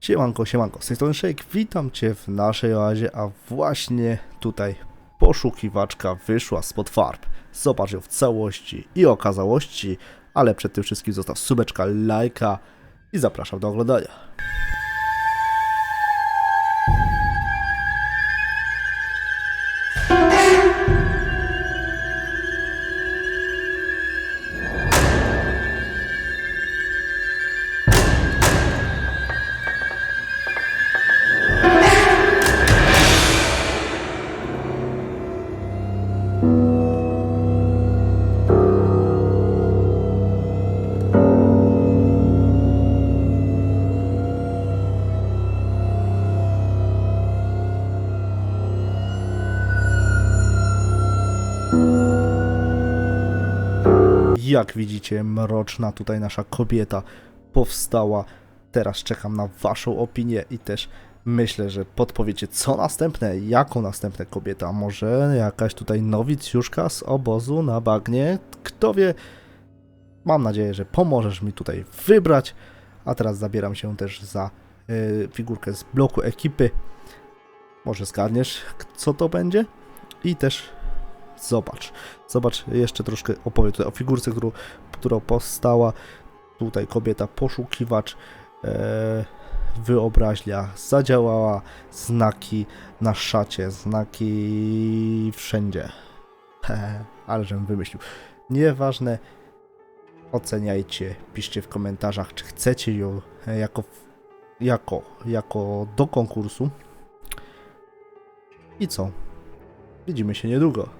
Siemanko, siemanko, z tej strony Shake, witam Cię w naszej oazie, a właśnie tutaj poszukiwaczka wyszła spod farb. Zobacz ją w całości i okazałości, ale przed tym wszystkim zostaw subeczka, lajka i zapraszam do oglądania. Jak widzicie, mroczna tutaj nasza kobieta powstała. Teraz czekam na Waszą opinię i też myślę, że podpowiecie, co następne, jaką następne kobieta. Może jakaś tutaj nowicjuszka z obozu na bagnie? Kto wie? Mam nadzieję, że pomożesz mi tutaj wybrać. A teraz zabieram się też za y, figurkę z bloku ekipy. Może zgadniesz, co to będzie? I też zobacz. Zobacz, jeszcze troszkę opowiem tutaj o figurce, którą, która powstała. Tutaj kobieta poszukiwacz, e, wyobraźnia zadziałała, znaki na szacie, znaki wszędzie. Ale żebym wymyślił. Nieważne, oceniajcie, piszcie w komentarzach, czy chcecie ją e, jako, jako, jako do konkursu. I co? Widzimy się niedługo.